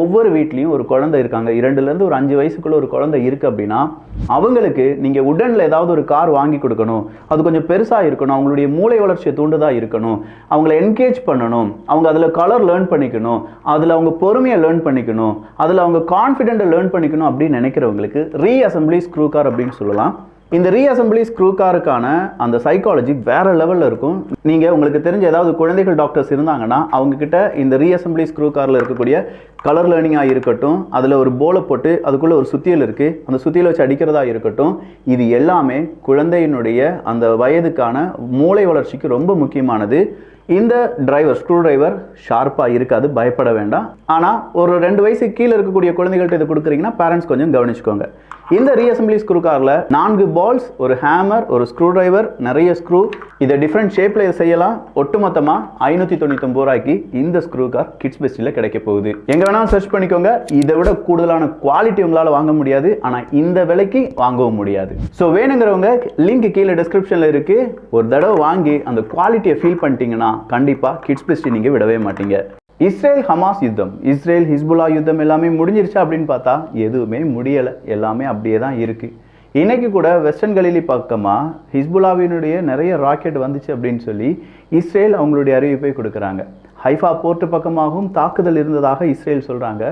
ஒவ்வொரு வீட்லேயும் ஒரு குழந்தை இருக்காங்க. இரண்டுலேருந்து ஒரு அஞ்சு வயசுக்குள்ள ஒரு குழந்தை இருக்குது அப்படின்னா அவங்களுக்கு நீங்கள் உடனில் ஏதாவது ஒரு கார் வாங்கி கொடுக்கணும். அது கொஞ்சம் பெருசாக இருக்கணும். அவங்களுடைய மூளை வளர்ச்சியை தூண்டுதாக இருக்கணும். அவங்கள என்கேஜ் பண்ணணும். அவங்க அதில் கலர் லேர்ன் பண்ணிக்கணும். அதில் அவங்க பொறுமையை லேர்ன் பண்ணிக்கணும். அதில் அவங்க கான்ஃபிடென்ட்டை லேர்ன் பண்ணிக்கணும் அப்படின்னு நினைக்கிறவங்களுக்கு ரீஅசம்பிளி ஸ்க்ரூ கார் அப்படின்னு சொல்லலாம். இந்த ரீஅசம்பிளி ஸ்க்ரூ காருக்கான அந்த சைக்காலஜி வேற லெவலில் இருக்கும். நீங்கள் உங்களுக்கு தெரிஞ்ச ஏதாவது குழந்தைகள் டாக்டர்ஸ் இருந்தாங்கன்னா அவங்கக்கிட்ட இந்த ரீஅசம்பிளி ஸ்க்ரூ காரில் இருக்கக்கூடிய கலர் லேர்னிங்காக இருக்கட்டும் அதில் ஒரு போலை போட்டு அதுக்குள்ளே ஒரு சுத்தியல் இருக்குது அந்த சுத்தியில் வச்சு அடிக்கிறதா இருக்கட்டும் இது எல்லாமே குழந்தையினுடைய அந்த வயதுக்கான மூளை வளர்ச்சிக்கு ரொம்ப முக்கியமானது. இந்த டிரைவர் ஸ்க்ரூ டிரைவர் ஷார்ப்பாக இருக்காது பயப்பட வேண்டாம். ஆனால் ஒரு ரெண்டு வயசு கீழே இருக்கக்கூடிய குழந்தைகள்ட்ட இது கொடுக்குறீங்கன்னா பேரண்ட்ஸ் கொஞ்சம் கவனிச்சுக்கோங்க. இந்த ரீஅசம்பிளி ஸ்க்ரூ காரில் நான்கு பால்ஸ் ஒரு ஹேமர் ஒரு ஸ்க்ரூ டிரைவர் நிறைய ஸ்க்ரூ இதை டிஃப்ரெண்ட் ஷேப்பில் செய்யலாம். ஒட்டுமொத்தமாக ஐநூற்றி தொண்ணூத்தொம்பது ரூபாய்க்கு இந்த ஸ்க்ரூ கார் கிட்ஸ் பெஸ்ட்டில் கிடைக்க போகுது. எங்கே வேணாலும் சர்ச் பண்ணிக்கோங்க. இதை விட கூடுதலான குவாலிட்டி உங்களால் வாங்க முடியாது. ஆனால் இந்த விலைக்கு வாங்கவும் முடியாது. ஸோ வேணுங்கிறவங்க லிங்க் கீழே டிஸ்கிரிப்ஷனில் இருக்குது ஒரு தடவை வாங்கி அந்த குவாலிட்டியை ஃபீல் பண்ணிட்டீங்கன்னா கண்டிப்பாக கிட்ஸ் பெஸ்ட்டி நீங்கள் விடவே மாட்டீங்க. இஸ்ரேல் ஹமாஸ் யுத்தம் இஸ்ரேல் ஹிஸ்புல்லா யுத்தம் எல்லாமே முடிஞ்சிருச்சா அப்படின்னு பார்த்தா எதுவுமே முடியலை. எல்லாமே அப்படியே தான் இருக்குது இன்னைக்கு கூட வெஸ்டர்ன் கலிலி பக்கமாக ஹிஸ்புல்லாவினுடைய நிறைய ராக்கெட் வந்துச்சு அப்படின்னு சொல்லி இஸ்ரேல் அவங்களுடைய அறிவிப்பை கொடுக்குறாங்க. ஹைஃபா போர்ட்டு பக்கமாகவும் தாக்குதல் இருந்ததாக இஸ்ரேல் சொல்கிறாங்க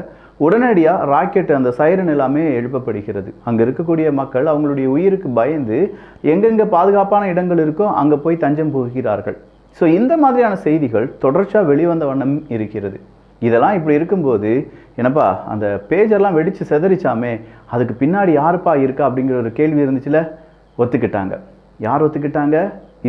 உடனடியாக ராக்கெட் அந்த சைரன் எல்லாமே எழுப்பப்படுகிறது. அங்கே இருக்கக்கூடிய மக்கள் அவங்களுடைய உயிருக்கு பயந்து எங்கெங்கே பாதுகாப்பான இடங்கள் இருக்கோ அங்கே போய் தஞ்சம் புகுகிறார்கள். ஸோ இந்த மாதிரியான செய்திகள் தொடர்ச்சியாக வெளிவந்த வண்ணம் இருக்கிறது. இதெல்லாம் இப்படி இருக்கும்போது என்னப்பா அந்த பேஜெல்லாம் வெடித்து செதறிச்சாமே அதுக்கு பின்னாடி யாருப்பா இருக்கா அப்படிங்கிற ஒரு கேள்வி இருந்துச்சுல? ஒத்துக்கிட்டாங்க. யார் ஒத்துக்கிட்டாங்க?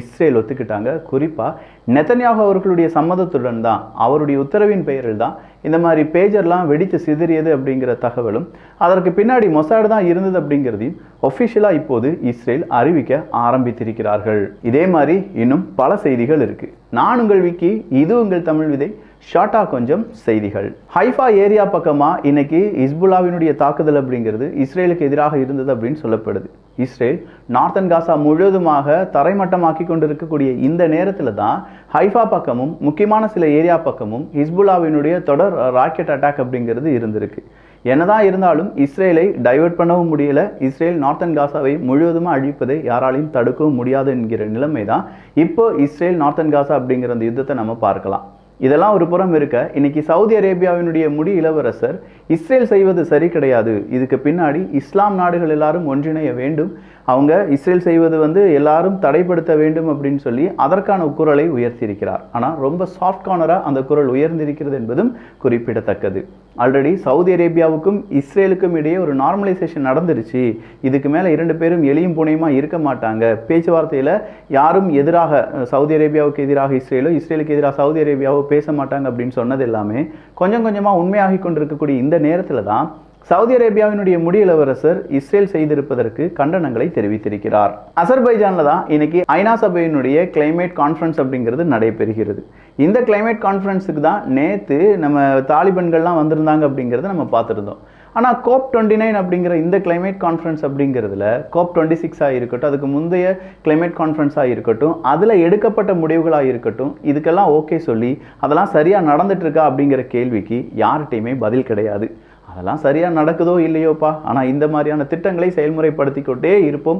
இஸ்ரேல் ஒத்துக்கிட்டாங்க. குறிப்பாக நெத்தன்யாகு அவர்களுடைய சம்மதத்துடன் தான் அவருடைய உத்தரவின் பெயரில் தான் இந்த மாதிரி பேஜர்லாம் வெடித்து சிதறியது அப்படிங்கிற தகவலும் அதற்கு பின்னாடி மொசாடு தான் இருந்தது அப்படிங்கிறதையும் ஒஃபிஷியலாக இப்போது இஸ்ரேல் அறிவிக்க ஆரம்பித்திருக்கிறார்கள். இதே மாதிரி இன்னும் பல செய்திகள் இருக்குது நான் உங்கள் விக்கி இது உங்கள் தமிழ் விதை. ஷார்ட்டாக கொஞ்சம் செய்திகள். ஹைஃபா ஏரியா பக்கமாக இன்னைக்கு இஸ்புல்லாவினுடைய தாக்குதல் அப்படிங்கிறது இஸ்ரேலுக்கு எதிராக இருந்தது அப்படின்னு சொல்லப்படுது. இஸ்ரேல் நார்த்தன் காசா முழுவதுமாக தரைமட்டமாக்கி கொண்டிருக்கக்கூடிய இந்த நேரத்தில் தான் ஹைஃபா பக்கமும் முக்கியமான சில ஏரியா பக்கமும் ஹிஸ்புல்லாவினுடைய தொடர் ராக்கெட் அட்டாக் அப்படிங்கிறது இருந்திருக்கு. என்னதான் இருந்தாலும் இஸ்ரேலை டைவர்ட் பண்ணவும் முடியல. இஸ்ரேல் நார்த்தன் காசாவை முழுவதுமாக அழிப்பதை யாராலையும் தடுக்கவும் முடியாது என்கிற நிலைமை தான் இப்போ இஸ்ரேல் நார்த்தன் காசா அப்படிங்கிற அந்த யுத்தத்தை நம்ம பார்க்கலாம். இதெல்லாம் ஒரு புறம் இருக்க இன்னைக்கு சவுதி அரேபியாவினுடைய முடி இளவரசர் இஸ்ரேல் செய்வது சரி கிடையாது. இதுக்கு பின்னாடி இஸ்லாம் நாடுகள் எல்லாரும் ஒன்றிணைய வேண்டும். அவங்க இஸ்ரேல் செய்வது வந்து எல்லாரும் தடைப்படுத்த வேண்டும் அப்படின்னு சொல்லி அதற்கான குரலை உயர்த்தியிருக்கிறார். ஆனால் ரொம்ப சாஃப்ட் கார்னராக அந்த குரல் உயர்ந்திருக்கிறது என்பதும் குறிப்பிடத்தக்கது. ஆல்ரெடி சவுதி அரேபியாவுக்கும் இஸ்ரேலுக்கும் இடையே ஒரு நார்மலைசேஷன் நடந்துருச்சு. இதுக்கு மேலே இரண்டு பேரும் எளியும் புனையுமா இருக்க மாட்டாங்க. பேச்சுவார்த்தையில் யாரும் எதிராக சவுதி அரேபியாவுக்கு எதிராக இஸ்ரேலோ இஸ்ரேலுக்கு எதிராக சவுதி அரேபியாவோ பேச மாட்டாங்க அப்படின்னு சொன்னது எல்லாமே கொஞ்சம் கொஞ்சமாக உண்மையாகி கொண்டிருக்கக்கூடிய இந்த நேரத்தில் தான் சவுதி அரேபியாவினுடைய முடியலவரசர் இஸ்ரேல் செய்திருப்பதற்கு கண்டனங்களை தெரிவித்திருக்கிறார். அசர்பைஜானில் தான் இன்னைக்கு ஐநா சபையினுடைய கிளைமேட் கான்ஃபரன்ஸ் அப்படிங்கிறது நடைபெறுகிறது. இந்த கிளைமேட் கான்ஃபரன்ஸுக்கு தான் நேற்று நம்ம தாலிபன்கள்லாம் வந்திருந்தாங்க அப்படிங்கிறத நம்ம பார்த்துருந்தோம். ஆனால் கோப் டுவெண்ட்டி நைன் அப்படிங்கிற இந்த கிளைமேட் கான்ஃபரன்ஸ் அப்படிங்கிறதுல கோப் டுவெண்ட்டி சிக்ஸாக இருக்கட்டும் அதுக்கு முந்தைய கிளைமேட் கான்ஃபரன்ஸாக இருக்கட்டும் அதில் எடுக்கப்பட்ட முடிவுகளாக இருக்கட்டும் இதுக்கெல்லாம் ஓகே சொல்லி அதெல்லாம் சரியாக நடந்துட்டுருக்கா அப்படிங்கிற கேள்விக்கு யார்கிட்டையுமே பதில் கிடையாது. அதெல்லாம் சரியாக நடக்குதோ இல்லையோப்பா. ஆனால் இந்த மாதிரியான திட்டங்களை செயல்முறைப்படுத்தி கொண்டே இருப்போம்.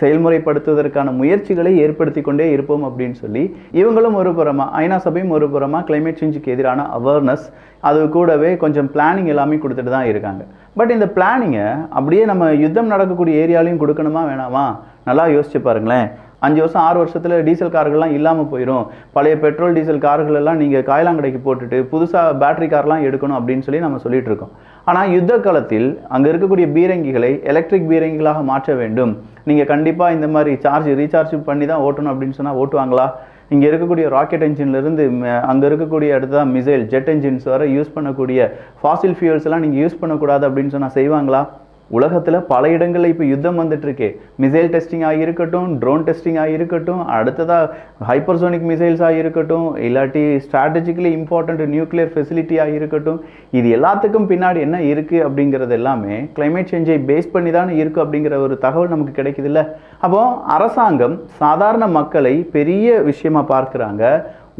செயல்முறைப்படுத்துவதற்கான முயற்சிகளை ஏற்படுத்தி கொண்டே இருப்போம் அப்படின்னு சொல்லி இவங்களும் ஒரு புறமா ஐநா சபையும் ஒரு புறமா கிளைமேட் சேஞ்சுக்கு எதிரான அவேர்னஸ் அது கூடவே கொஞ்சம் பிளானிங் எல்லாமே கொடுத்துட்டு தான் இருக்காங்க. பட் இந்த பிளானிங்கை அப்படியே நம்ம யுத்தம் நடக்கக்கூடிய ஏரியாலையும் கொடுக்கணுமா வேணாமா? நல்லா யோசிச்சு பாருங்களேன். அஞ்சு வருஷம் ஆறு வருஷத்தில் டீசல் கார்கள்லாம் இல்லாமல் போயிடும் பழைய பெட்ரோல் டீசல் கார்கள் எல்லாம் நீங்கள் காயலாங்கடைக்கு போட்டுட்டு புதுசாக பேட்டரி கார்லாம் எடுக்கணும் அப்படின்னு சொல்லி நம்ம சொல்லிட்டு இருக்கோம். ஆனால் யுத்த காலத்தில் அங்கே இருக்கக்கூடிய பீரங்கிகளை எலக்ட்ரிக் பீரங்கிகளாக மாற்ற வேண்டும். நீங்கள் கண்டிப்பாக இந்த மாதிரி சார்ஜ் ரீசார்ஜ் பண்ணி தான் ஓட்டணும் அப்படின்னு சொன்னால் ஓட்டுவாங்களா? இங்கே இருக்கக்கூடிய ராக்கெட் இன்ஜின்லேருந்து அங்கே இருக்கக்கூடிய அடுத்ததான் மிசைல் ஜெட் என்ஜின்ஸ் வரை யூஸ் பண்ணக்கூடிய ஃபாசில் ஃபியூல்ஸ் எல்லாம் நீங்கள் யூஸ் பண்ணக்கூடாது அப்படின்னு சொன்னால் செய்வாங்களா? உலகத்தில் பல இடங்களில் இப்போ யுத்தம் வந்துட்டுருக்கு. மிசைல் டெஸ்டிங் இருக்கட்டும் ட்ரோன் டெஸ்டிங் இருக்கட்டும் அடுத்ததாக ஹைப்பர்சோனிக் மிசைல்ஸாக இருக்கட்டும் இல்லாட்டி ஸ்ட்ராட்டஜிக்கலி இம்பார்ட்டண்ட் நியூக்ளியர் ஃபெசிலிட்டியாக இருக்கட்டும் இது எல்லாத்துக்கும் பின்னாடி என்ன இருக்குது அப்படிங்கிறது எல்லாமே கிளைமேட் சேஞ்சை பேஸ் பண்ணி தானே இருக்குது அப்படிங்கிற ஒரு தகவல் நமக்கு கிடைக்குதுல்ல? அப்போ அரசாங்கம் சாதாரண மக்களை பெரிய விஷயமாக பார்க்குறாங்க.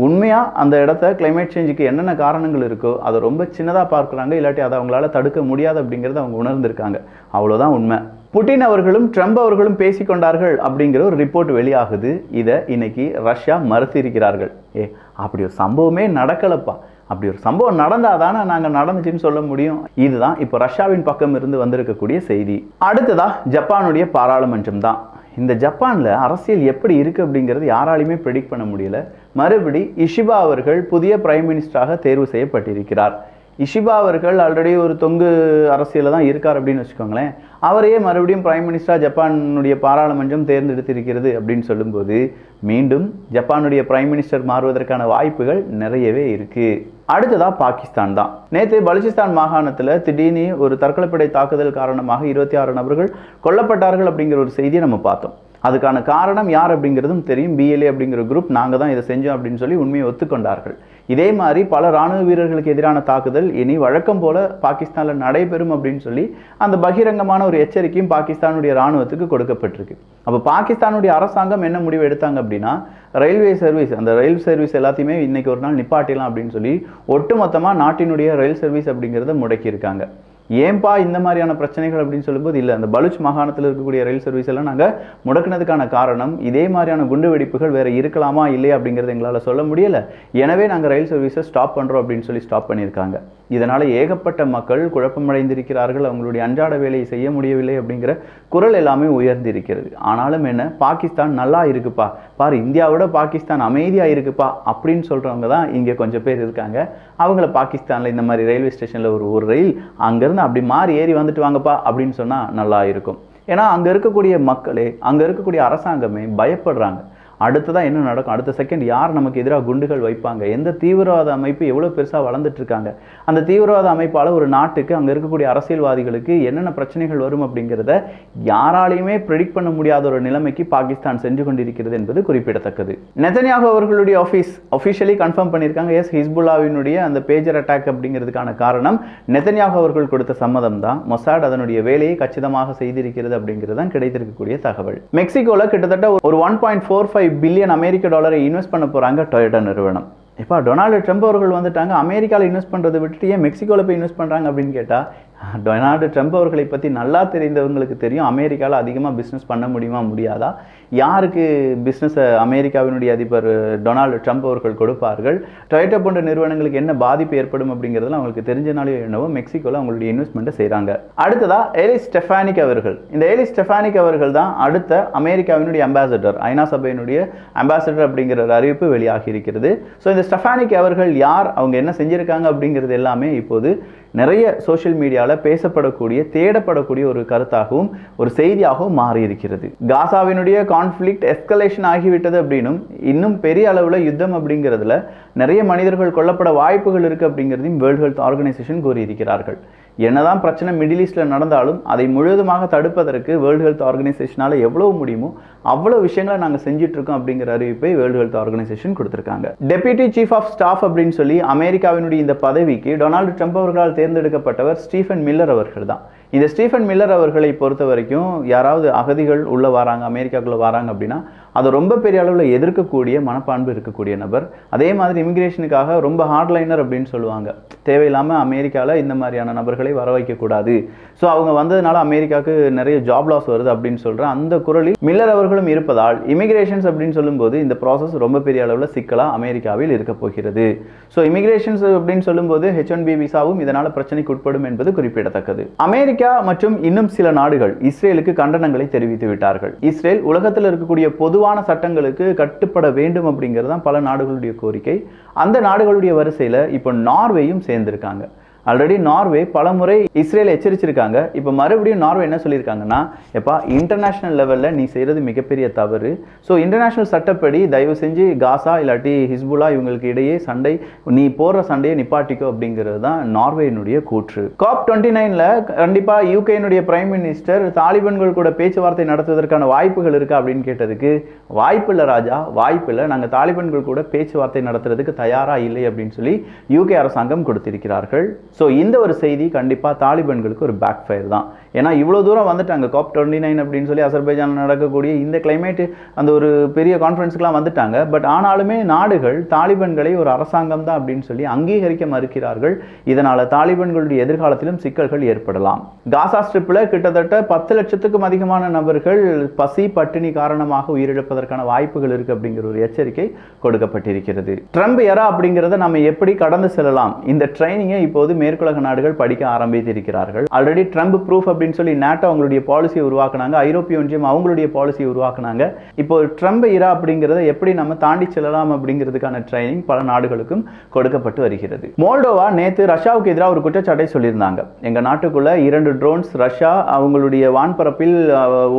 உண்மையாக அந்த இடத்த கிளைமேட் சேஞ்சுக்கு என்னென்ன காரணங்கள் இருக்கோ அதை ரொம்ப சின்னதாக பார்க்குறாங்க இல்லாட்டி அதை அவங்களால தடுக்க முடியாது அப்படிங்கிறத அவங்க உணர்ந்திருக்காங்க. அவ்வளோதான் உண்மை. புட்டின் அவர்களும் ட்ரம்ப் அவர்களும் பேசிக்கொண்டார்கள் அப்படிங்கிற ஒரு ரிப்போர்ட் வெளியாகுது. இதை இன்னைக்கு ரஷ்யா மறுத்திருக்கிறார்கள். ஏ அப்படி ஒரு சம்பவமே நடக்கலப்பா. அப்படி ஒரு சம்பவம் நடந்தால் தானே நாங்கள் நடந்துச்சுன்னு சொல்ல முடியும். இதுதான் இப்போ ரஷ்யாவின் பக்கம் இருந்து வந்திருக்கக்கூடிய செய்தி. அடுத்ததா ஜப்பானுடைய பாராளுமன்றம் தான். இந்த ஜப்பானில் அரசியல் எப்படி இருக்குது அப்படிங்கிறது யாராலையுமே ப்ரெடிக்ட் பண்ண முடியல. மறுபடி இஷிபா அவர்கள் புதிய பிரைம் மினிஸ்டராக தேர்வு செய்யப்பட்டிருக்கிறார். இஷிபா அவர்கள் ஆல்ரெடி ஒரு தொங்கு அரசியலில் தான் இருக்கார் அப்படின்னு வச்சுக்கோங்களேன். அவரையே மறுபடியும் பிரைம் மினிஸ்டராக ஜப்பானுடைய பாராளுமன்றம் தேர்ந்தெடுத்திருக்கிறது அப்படின்னு சொல்லும்போது மீண்டும் ஜப்பானுடைய பிரைம் மினிஸ்டர் மாறுவதற்கான வாய்ப்புகள் நிறையவே இருக்குது அடுத்ததா பாகிஸ்தான் தான். நேற்று பலுச்சிஸ்தான் மாகாணத்தில் திடீர்னு ஒரு தற்கொலைப்படை தாக்குதல் காரணமாக இருபத்தி ஆறு நபர்கள் கொல்லப்பட்டார்கள் அப்படிங்கிற ஒரு செய்தியை நம்ம பார்த்தோம். அதுக்கான காரணம் யார் அப்படிங்கிறதும் தெரியும். பிஎல்ஏ அப்படிங்கிற குரூப் நாங்கள் தான் இதை செஞ்சோம் அப்படின்னு சொல்லி உண்மையை ஒத்துக்கொண்டார்கள். இதே மாதிரி பல ராணுவ வீரர்களுக்கு எதிரான தாக்குதல் இனி வழக்கம் போல பாகிஸ்தானில் நடைபெறும் அப்படின்னு சொல்லி அந்த பகிரங்கமான ஒரு எச்சரிக்கையும் பாகிஸ்தானுடைய ராணுவத்துக்கு கொடுக்கப்பட்டிருக்கு. அப்போ பாகிஸ்தானுடைய அரசாங்கம் என்ன முடிவு எடுத்தாங்க அப்படின்னா ரயில்வே சர்வீஸ் அந்த ரயில் சர்வீஸ் எல்லாத்தையுமே இன்னைக்கு ஒரு நாள் நிப்பாட்டிடலாம் அப்படின்னு சொல்லி ஒட்டுமொத்தமாக நாட்டினுடைய ரயில் சர்வீஸ் அப்படிங்கிறத முடக்கியிருக்காங்க. ஏன்பா இந்த மாதிரியான பிரச்சனைகள் அப்படின்னு சொல்லும்போது இல்லை. அந்த பலுச் மாகாணத்தில் இருக்கக்கூடிய ரயில் சர்வீஸ் எல்லாம் நாங்கள் முடக்கினதுக்கான காரணம் இதே மாதிரியான குண்டு வெடிப்புகள் வேற இருக்கலாமா இல்லையா அப்படிங்கிறது எங்களால் சொல்ல முடியல. எனவே நாங்கள் ரயில் சர்வீஸை ஸ்டாப் பண்ணுறோம் அப்படின்னு சொல்லி ஸ்டாப் பண்ணியிருக்காங்க. இதனால் ஏகப்பட்ட மக்கள் குழப்பமடைந்திருக்கிறார்கள் அவங்களுடைய அன்றாட வேலையை செய்ய முடியவில்லை அப்படிங்கிற குரல் எல்லாமே உயர்ந்திருக்கிறது. ஆனாலும் என்ன பாகிஸ்தான் நல்லா இருக்குப்பா. பார் இந்தியாவோட பாகிஸ்தான் அமைதியாக இருக்குப்பா அப்படின்னு சொல்கிறவங்க தான் இங்கே கொஞ்சம் பேர் இருக்காங்க. அவங்கள பாகிஸ்தானில் இந்த மாதிரி ரயில்வே ஸ்டேஷனில் ஒரு ஒரு ரயில் அங்கேருந்து அப்படி மாறி ஏறி வந்துட்டு வாங்கப்பா அப்படின்னு சொன்னால் நல்லா இருக்கும். ஏன்னா அங்கே இருக்கக்கூடிய மக்களே அங்கே இருக்கக்கூடிய அரசாங்கமே பயப்படுறாங்க. அடுத்ததான் என்ன நடக்கும்? அடுத்த செகண்ட் யார் நமக்கு எதிராக குண்டுகள் வைப்பாங்க? எந்த தீவிரவாத அமைப்பு எவ்வளோ பெருசாக வளர்ந்துட்டு இருக்காங்க? அந்த தீவிரவாத அமைப்பால் ஒரு நாட்டுக்கு அங்கே இருக்கக்கூடிய அரசியல்வாதிகளுக்கு என்னென்ன பிரச்சனைகள் வரும் அப்படிங்கிறத யாராலையுமே ப்ரெடிக்ட் பண்ண முடியாத ஒரு நிலைமைக்கு பாகிஸ்தான் சென்று கொண்டிருக்கிறது என்பது குறிப்பிடத்தக்கது. நெதன்யாகு அவர்களுடைய ஆஃபீஸ் அஃபிஷியலி கன்ஃபார்ம் பண்ணியிருக்காங்க. எஸ் ஹிஸ்புல்லாவினுடைய அந்த பேஜர் அட்டாக் அப்படிங்கிறதுக்கான காரணம் நெதன்யாகு அவர்கள் கொடுத்த சம்மதம் தான். மொசாட் அதனுடைய வேலையை கச்சிதமாக செய்திருக்கிறது அப்படிங்கிறது தான் கிடைத்திருக்கக்கூடிய தகவல். மெக்சிகோவில் கிட்டத்தட்ட ஒரு one point four five billion அமெரிக்க டாலரை இன்வெஸ்ட் பண்ண போகிறாங்க டொயோட்டா நிறுவனம். இப்போ டொனால்டு ட்ரம்ப் அவர்கள் வந்துட்டாங்க அமெரிக்காவில் இன்வெஸ்ட் பண்ணுறதை விட்டுட்டு ஏன் மெக்சிகோவில் போய் இன்வெஸ்ட் பண்ணுறாங்க அப்படின்னு கேட்டால் டொனால்டு ட்ரம்ப் அவர்களை பற்றி நல்லா தெரிந்தவங்களுக்கு தெரியும். அமெரிக்காவில் அதிகமாக பிஸ்னஸ் பண்ண முடியுமா முடியாதா? யாருக்கு பிஸ்னஸை அமெரிக்காவினுடைய அதிபர் டொனால்டு ட்ரம்ப் அவர்கள் கொடுப்பார்கள்? டொயோட்டா போன்ற நிறுவனங்களுக்கு என்ன பாதிப்பு ஏற்படும் அப்படிங்கிறதுலாம் அவங்களுக்கு தெரிஞ்சனாலே என்னவோ மெக்சிகோவில் அவங்களுடைய இன்வெஸ்ட்மெண்ட்டை செய்கிறாங்க அடுத்ததாக ஏலி ஸ்டெஃபானிக் அவர்கள். இந்த ஏலி ஸ்டெஃபானிக் அவர்கள் தான் அடுத்த அமெரிக்காவினுடைய அம்பாசடர் ஐநா சபையினுடைய அம்பாசடர் அப்படிங்கிற ஒரு அறிவிப்பு வெளியாகி இருக்கிறது. ஸோ இந்த ஸ்டெஃபானிக் அவர்கள் யார்? அவங்க என்ன செஞ்சிருக்காங்க அப்படிங்கிறது எல்லாமே இப்போது நிறைய சோஷியல் மீடியாவில் பேசப்படக்கூடிய தேடப்படக்கூடிய ஒரு கருத்தாகவும் ஒரு செய்தியாகவும் மாறி இருக்கிறது காசாவினுடைய கான்ஃப்ளிக்ட் எஸ்கலேஷன் ஆகிவிட்டது அப்படின்னும் இன்னும் பெரிய அளவில் யுத்தம் அப்படிங்கிறதுல நிறைய மனிதர்கள் கொல்லப்பட வாய்ப்புகள் இருக்குது அப்படிங்கிறதையும் வேர்ல்டு ஹெல்த் ஆர்கனைசேஷன் கூறியிருக்கிறார்கள். என்னதான் பிரச்சனை மிடில் ஈஸ்டில் நடந்தாலும் அதை முழுவதுமாக தடுப்பதற்கு வேர்ல்டு ஹெல்த் ஆர்கனைசேஷனால் எவ்வளவு முடியுமோ அவ்வளோ விஷயங்களை நாங்கள் செஞ்சிட்ருக்கோம் இருக்கோம் அப்படிங்கிற அறிவிப்பை வேர்ல்டு ஹெல்த் ஆர்கனைசேஷன் கொடுத்துருக்காங்க. டெப்யூட்டி சீஃப் ஆஃப் ஸ்டாஃப் அப்படின்னு சொல்லி அமெரிக்காவினுடைய இந்த பதவிக்கு டொனால்டு ட்ரம்ப் அவர்களால் தேர்ந்தெடுக்கப்பட்டவர் ஸ்டீஃபன் மில்லர் அவர்கள் தான். இந்த ஸ்டீஃபன் மில்லர் அவர்களை பொறுத்த வரைக்கும் யாராவது அகதிகள் உள்ளே வராங்க அமெரிக்காக்குள்ளே வராங்க அப்படின்னா அதை ரொம்ப பெரிய அளவில் எதிர்க்கக்கூடிய மனப்பான்பு இருக்கக்கூடிய நபர். அதே மாதிரி இமிக்ரேஷனுக்காக ரொம்ப ஹார்ட்லைனர் அப்படின்னு சொல்லுவாங்க. தேவையில்லாமல் அமெரிக்காவில் இந்த மாதிரியான நபர்களை வர வைக்கக்கூடாது. ஸோ அவங்க வந்ததுனால அமெரிக்காவுக்கு நிறைய ஜாப் லாஸ் வருது அப்படின்னு சொல்கிற அந்த குரலில் மில்லர் அவர்களும் இருப்பதால் இமிக்ரேஷன்ஸ் அப்படின்னு சொல்லும்போது இந்த ப்ராசஸ் ரொம்ப பெரிய அளவில் சிக்கலாக அமெரிக்காவில் இருக்க போகிறது. ஸோ இமிக்ரேஷன்ஸ் அப்படின்னு சொல்லும்போது ஹெச் ஒன் பி விசாவும் இதனால் பிரச்சனைக்கு உட்படும் என்பது குறிப்பிடத்தக்கது. அமெரிக்கா மற்றும் இன்னும் சில நாடுகள் இஸ்ரேலுக்கு கண்டனங்களை தெரிவித்து விட்டார்கள். இஸ்ரேல் உலகத்தில் இருக்கக்கூடிய பொது பொதுவான சட்டங்களுக்கு கட்டுப்பட வேண்டும் அப்படிங்கிறது தான் பல நாடுகளுடைய கோரிக்கை. அந்த நாடுகளுடைய வரிசையில் இப்போ நார்வேயும் சேர்ந்திருக்காங்க. ஆல்ரெடி நார்வே பல முறை இஸ்ரேல் எச்சரிச்சிருக்காங்க. இப்போ மறுபடியும் நார்வே என்ன சொல்லியிருக்காங்கன்னா எப்பா இன்டர்நேஷ்னல் லெவலில் நீ செய்கிறது மிகப்பெரிய தவறு. ஸோ இன்டர்நேஷ்னல் சட்டப்படி தயவு செஞ்சு காசா இல்லாட்டி ஹிஸ்புல்லா இவங்களுக்கு இடையே சண்டை நீ போடுற சண்டையை நிப்பாட்டிக்கோ அப்படிங்கிறது தான் நார்வேயினுடைய கூற்று. காப் டுவெண்ட்டி நைனில் கண்டிப்பாக யூகேனுடைய பிரைம் மினிஸ்டர் தாலிபன்கள் கூட பேச்சுவார்த்தை நடத்துவதற்கான வாய்ப்புகள் இருக்கா அப்படின்னு கேட்டதுக்கு வாய்ப்பில்லை ராஜா வாய்ப்பில்லை நாங்கள் தாலிபன்கள் கூட பேச்சுவார்த்தை நடத்துறதுக்கு தயாராக இல்லை அப்படின்னு சொல்லி யூகே அரசாங்கம் கொடுத்திருக்கிறார்கள். ஸோ இந்த ஒரு செய்தி கண்டிப்பாக தாலிபன்களுக்கு ஒரு பேக் ஃபயர் தான். ஏன்னா இவ்வளோ தூரம் வந்துட்டாங்க. காப் டுவெண்ட்டி நைன் அப்படின்னு சொல்லி அசர்பைஜான் நடக்கக்கூடிய இந்த கிளைமேட்டு அந்த ஒரு பெரிய கான்ஃபரன்ஸுக்கெலாம் வந்துட்டாங்க. பட் ஆனாலுமே நாடுகள் தாலிபன்களை ஒரு அரசாங்கம் தான் அப்படின்னு சொல்லி அங்கீகரிக்க மறுக்கிறார்கள். இதனால் தாலிபன்களுடைய எதிர்காலத்திலும் சிக்கல்கள் ஏற்படலாம். காசா ஸ்ட்ரிப்பில் கிட்டத்தட்ட பத்து லட்சத்துக்கும் அதிகமான நபர்கள் பசி பட்டினி காரணமாக உயிரிழப்பதற்கான வாய்ப்புகள் இருக்கு அப்படிங்கிற ஒரு எச்சரிக்கை கொடுக்கப்பட்டிருக்கிறது. ட்ரம்ப் எரா அப்படிங்கிறத நம்ம எப்படி கடந்து செல்லலாம்? இந்த ட்ரைனிங்கை இப்போது மேற்குலக நாடுகள் படிக்க ஆரம்பித்திருக்கிறார்கள். ஆல்ரெடி ட்ரம்ப் ப்ரூஃப் அப்படின்னு சொல்லி நேட்டோ அவங்களுடைய பாலிசியை உருவாக்குனாங்க. ஐரோப்பிய ஒன்றியம் அவங்களுடைய பாலிசியை உருவாக்குனாங்க. இப்போ ட்ரம்ப் இரா அப்படிங்கிறத எப்படி நம்ம தாண்டி செல்லலாம் அப்படிங்கிறதுக்கான ட்ரைனிங் பல நாடுகளுக்கும் கொடுக்கப்பட்டு வருகிறது. மோல்டோவா நேத்து ரஷ்யாவுக்கு எதிராக ஒரு குற்றச்சாட்டை சொல்லியிருந்தாங்க. எங்க நாட்டுக்குள்ள இரண்டு ட்ரோன்ஸ் ரஷ்யா அவங்களுடைய வான்பரப்பில்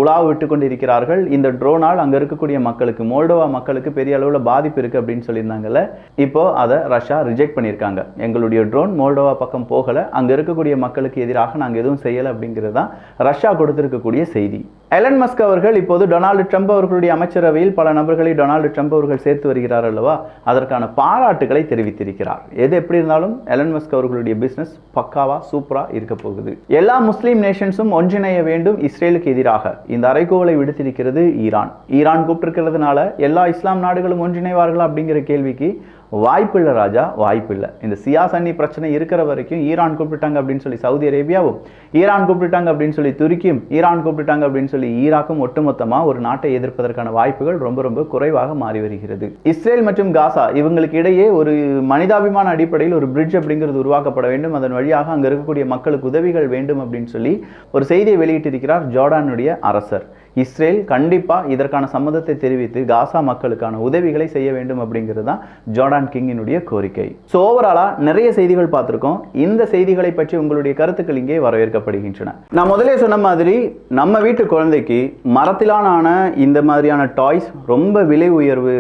உலாவ விட்டு கொண்டிருக்கிறார்கள். இந்த ட்ரோனால் அங்க இருக்கக்கூடிய மக்களுக்கு மோல்டோவா மக்களுக்கு பெரிய அளவுல பாதிப்பு இருக்கு அப்படின்னு சொல்லியிருந்தாங்கல்ல. இப்போ அதை ரஷ்யா ரிஜெக்ட் பண்ணியிருக்காங்க. எங்களுடைய ட்ரோன் மோல்டோவா பக்கம் போகல. அங்க இருக்கக்கூடிய மக்களுக்கு எதிராக நாங்கள் எதுவும் செய்யலை அப்படிங்கிறது தான் ரஷ்யா கொடுத்திருக்கக்கூடிய செய்தி. எலன் மஸ்க் அவர்கள் இப்போது டொனால்டு ட்ரம்ப் அவர்களுடைய அமைச்சரவையில் பல நபர்களை டொனால்டு ட்ரம்ப் அவர்கள் சேர்த்து வருகிறார் அல்லவா? அதற்கான பாராட்டுகளை தெரிவித்திருக்கிறார். எது எப்படி இருந்தாலும் எலன் மஸ்க் அவர்களுடைய பிசினஸ் பக்காவா சூப்பரா இருக்க போகுது. எல்லா முஸ்லீம் நேஷன்ஸும் ஒன்றிணைய வேண்டும் இஸ்ரேலுக்கு எதிராக. இந்த அறைகோவலை விடுத்திருக்கிறது ஈரான். ஈரான் கூப்பிட்டிருக்கிறதுனால எல்லா இஸ்லாம் நாடுகளும் ஒன்றிணைவார்களா அப்படிங்கிற கேள்விக்கு வாய்ப்பில்லை ராஜா வாய்ப்பில்லை. இந்த சியா சன்னி பிரச்சனை இருக்கிற வரைக்கும் ஈரான் கூப்பிட்டாங்க அப்படின்னு சொல்லி சவுதி அரேபியாவும் ஈரான் கூப்பிட்டாங்க அப்படின்னு சொல்லி துருக்கியும் ஈரான் கூப்பிட்டாங்க அப்படின்னு சொல்லி ஈராக்கும் ஒட்டுமொத்தமாக ஒரு நாட்டை எதிர்ப்பதற்கான வாய்ப்புகள் ரொம்ப ரொம்ப குறைவாக மாறி வருகிறது. இஸ்ரேல் மற்றும் காசா இவங்களுக்கு இடையே ஒரு மனிதாபிமான அடிப்படையில் ஒரு பிரிட்ஜ் அப்படிங்கிறது உருவாக்கப்பட வேண்டும். அதன் வழியாக அங்கே இருக்கக்கூடிய மக்களுக்கு உதவிகள் வேண்டும் அப்படின்னு சொல்லி ஒரு செய்தியை வெளியிட்டிருக்கிறார் ஜோர்டானுடைய அரசர். இஸ்ரேல் கண்டிப்பாக இதற்கான சம்மதத்தை தெரிவித்து காசா மக்களுக்கான உதவிகளை செய்ய வேண்டும் அப்படிங்கிறது தான் ஜோர்டான் கிங்கினுடைய கோரிக்கை. ஸோ ஓவராலாக நிறைய செய்திகள் பார்த்துருக்கோம். இந்த செய்திகளை பற்றி உங்களுடைய கருத்துக்கள் இங்கே வரவேற்கப்படுகின்றன. நான் முதலே சொன்ன மாதிரி நம்ம வீட்டு குழந்தைக்கு மரத்திலான இந்த மாதிரியான டாய்ஸ் ரொம்ப விலை உயர்வு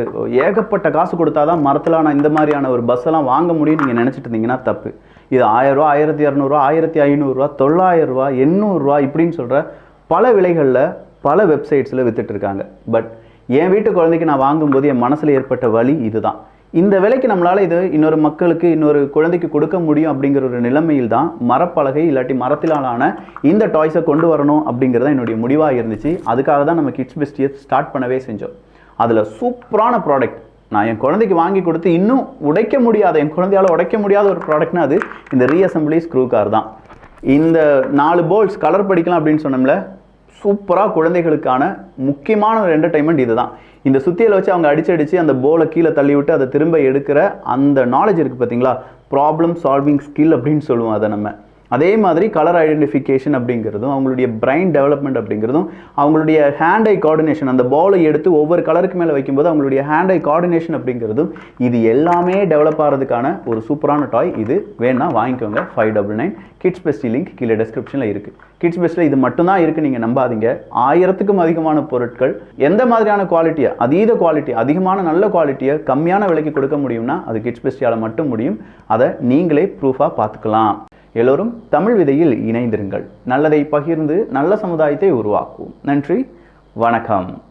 ஏகப்பட்ட காசு கொடுத்தாதான் மரத்திலான இந்த மாதிரியான ஒரு பஸ் எல்லாம் வாங்க முடியும் நீங்கள் நினச்சிட்டு இருந்தீங்கன்னா தப்பு. இது ஆயிரம் ரூபா ஆயிரத்தி இரநூறுவா ஆயிரத்தி ஐநூறுரூவா தொள்ளாயிரம் ரூபா எண்ணூறுரூவா இப்படின்னு சொல்கிற பல விலைகளில் பல வெப்சைட்ஸில் வித்துட்ருக்காங்க பட் என் வீட்டு குழந்தைக்கு நான் வாங்கும்போது என் மனசில் ஏற்பட்ட வலி இதுதான். இந்த விலைக்கு நம்மளால் இது இன்னொரு மக்களுக்கு இன்னொரு குழந்தைக்கு கொடுக்க முடியும் அப்படிங்கிற ஒரு நிலைமையில் தான் மரப்பலகை இல்லாட்டி மரத்திலாலான இந்த டாய்ஸை கொண்டு வரணும் அப்படிங்கிறது தான் என்னுடைய முடிவாக இருந்துச்சு. அதுக்காக தான் நம்ம கிட்ஸ் பெஸ்டியை ஸ்டார்ட் பண்ணவே செஞ்சோம். அதில் சூப்பரான ப்ராடக்ட் நான் என் குழந்தைக்கு வாங்கி கொடுத்து இன்னும் உடைக்க முடியாத என் குழந்தையால் உடைக்க முடியாத ஒரு ப்ராடக்ட்னா அது இந்த ரீஅசம்பிளி ஸ்க்ரூ கார் தான். இந்த நாலு போல்ட்ஸ் கலர் படிக்கலாம் அப்படின்னு சொன்னோம்ல சூப்பராக குழந்தைகளுக்கான முக்கியமான ஒரு என்டர்டைன்மெண்ட் இதுதான். இந்த சுத்தியில் வச்சு அவங்க அடிச்சு அடித்து அந்த போலை கீழே தள்ளி விட்டு அதை திரும்ப எடுக்கிற அந்த நாலேஜ் இருக்குது பார்த்தீங்களா ப்ராப்ளம் சால்விங் ஸ்கில் அப்படின்னு சொல்லுவோம் அதை நம்ம. அதே மாதிரி கலர் ஐடென்டிஃபிகேஷன் அப்படிங்கிறதும் அவங்களுடைய பிரைன் டெவலப்மெண்ட் அப்படிங்கிறதும் அவங்களுடைய ஹேண்ட் ஐ கோஆர்டினேஷன் அந்த பாலை எடுத்து ஒவ்வொரு கலருக்கு மேலே வைக்கும்போது அவங்களுடைய ஹேண்ட் ஐ கோஆர்டினேஷன் அப்படிங்கிறதும் இது எல்லாமே டெவலப் ஆகிறதுக்கான ஒரு சூப்பரான டாய் இது வேணால் வாங்கிக்கோங்க. Five double nine kids bestie link கீழே டெஸ்கிரிப்ஷனில் இருக்குது கிட்ஸ் பெஸ்ட்டில் இது மட்டும்தான் இருக்குது நீங்கள் நம்பாதீங்க. ஆயிரத்துக்கும் அதிகமான பொருட்கள். எந்த மாதிரியான குவாலிட்டியை அதீத குவாலிட்டி அதிகமான நல்ல குவாலிட்டியை கம்மியான விலைக்கு கொடுக்க முடியும்னா அது கிட்ஸ் பெஸ்டியால் மட்டும் முடியும். அதை நீங்களே ப்ரூஃபாக பார்த்துக்கலாம். எல்லோரும் தமிழ் விதையில் இணைந்திருங்கள். நல்லதை பகிர்ந்து நல்ல சமுதாயத்தை உருவாக்குவோம். நன்றி. வணக்கம்.